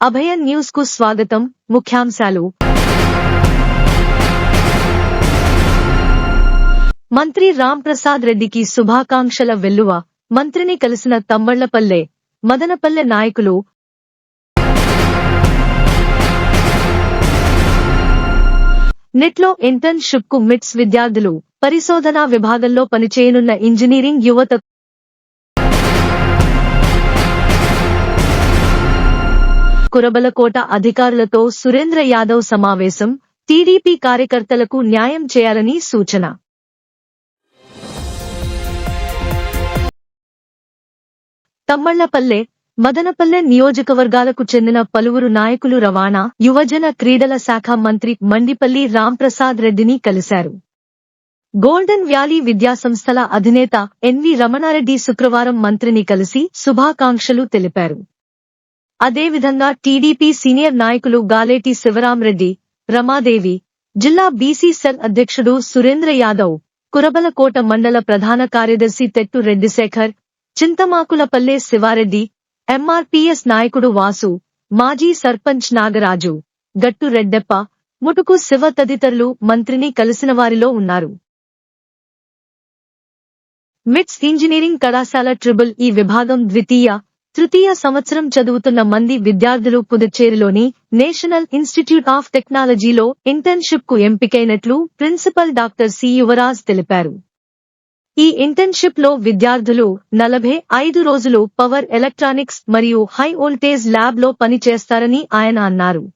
అభయ న్యూస్కు స్వాగతం ముఖ్యాంశాలు. మంత్రి రామ్ ప్రసాద్ రెడ్డికి శుభాకాంక్షల వెల్లువ. మంత్రిని కలిసిన తమ్మళ్ళపల్లె మదనపల్లె నాయకులు. నెట్లో ఇంటర్న్షిప్కు మిట్స్ విద్యార్థులు. పరిశోధనా విభాగంలో పనిచేయనున్న ఇంజనీరింగ్ యువత కురబలకోట అధికారులతో సురేంద్ర యాదవ్ సమావేశం టీడీపీ కార్యకర్తలకు న్యాయం చేయాలని సూచన. తమ్మళ్ళపల్లె మదనపల్లె నియోజకవర్గాలకు చెందిన పలువురు నాయకులు రవాణా యువజన క్రీడల శాఖ మంత్రి మండిపల్లి రాంప్రసాద్ రెడ్డిని కలిశారు. గోల్డెన్ వ్యాలీ విద్యాసంస్థల అధినేత ఎన్వి రమణారెడ్డి శుక్రవారం మంత్రిని కలిసి శుభాకాంక్షలు తెలిపారు. అదేవిధంగా టీడీపీ సీనియర్ నాయకులు గాలేటి శివరాంరెడ్డి రమాదేవి జిల్లా బీసీ సెల్ అధ్యక్షుడు సురేంద్ర యాదవ్ కురబలకోట మండల ప్రధాన కార్యదర్శి తెట్టు రెడ్డిశేఖర్ చింతమాకులపల్లె శివారెడ్డి ఎంఆర్పీఎస్ నాయకుడు వాసు మాజీ సర్పంచ్ నాగరాజు గట్టు రెడ్డెప్ప ముటుకు శివ తదితరులు మంత్రిని కలిసిన వారిలో ఉన్నారు. మిట్స్ ఇంజనీరింగ్ కళాశాల ట్రిబుల్ ఈ విభాగం ద్వితీయ తృతీయ సంవత్సరం చదువుతున్న మంది విద్యార్థులు పుదుచ్చేరిలోని నేషనల్ ఇన్స్టిట్యూట్ ఆఫ్ టెక్నాలజీలో ఇంటర్న్షిప్కు ఎంపికైనట్లు ప్రిన్సిపల్ డాక్టర్ సి యువరాజ్ తెలిపారు. ఈ ఇంటర్న్షిప్లో విద్యార్థులు నలభై ఐదు రోజులు పవర్ ఎలక్ట్రానిక్స్ మరియు హై వోల్టేజ్ ల్యాబ్లో పనిచేస్తారని ఆయన అన్నారు.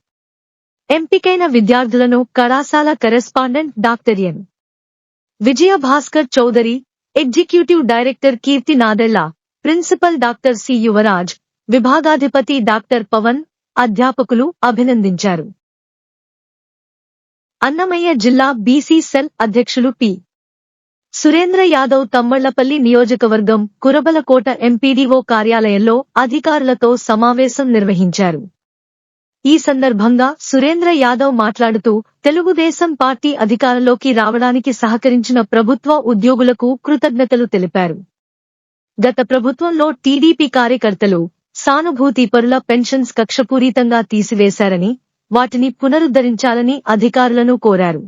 ఎంపికైన విద్యార్థులను కళాశాల correspondent doctor N. Vijaya Bhaskar Chowdary executive director Keerthi Nadella principal doctor C Yuvaraj విభాగాధిపతి doctor Pavan అధ్యాపకులు అభినందించారు. అన్నమయ్య జిల్లా బీసీ సెల్ అధ్యక్షులు పి. సురేంద్ర యాదవ్ తమ్మళ్ళపల్లి నియోజకవర్గం కురబలకోట ఎంపీడీఓ కార్యాలయంలో అధికారులతో సమావేశం నిర్వహించారు. ఈ సందర్భంగా సురేంద్ర యాదవ్ మాట్లాడుతూ తెలుగుదేశం పార్టీ అధికారంలోకి రావడానికి సహకరించిన ప్రభుత్వ ఉద్యోగులకు కృతజ్ఞతలు తెలిపారు. గత ప్రభుత్వంలో టీడీపీ కార్యకర్తలు సానుభూతి పరుల పెన్షన్స్ కక్షపూరితంగా తీసివేశారని వాటిని పునరుద్ధరించాలని అధికారులను కోరారు.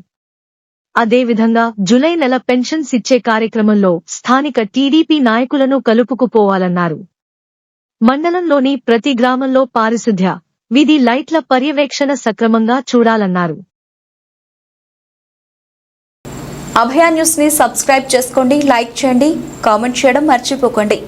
అదేవిధంగా జులై నెల పెన్షన్స్ ఇచ్చే కార్యక్రమంలో స్థానిక టీడీపీ నాయకులను కలుపుకుపోవాలన్నారు. మండలంలోని ప్రతి గ్రామంలో పారిశుధ్య విధి లైట్ల పర్యవేక్షణ సక్రమంగా చూడాలన్నారు. అభయ న్యూస్ని సబ్స్క్రైబ్ చేసుకోండి లైక్ చేయండి కామెంట్ చేయడం మర్చిపోకండి.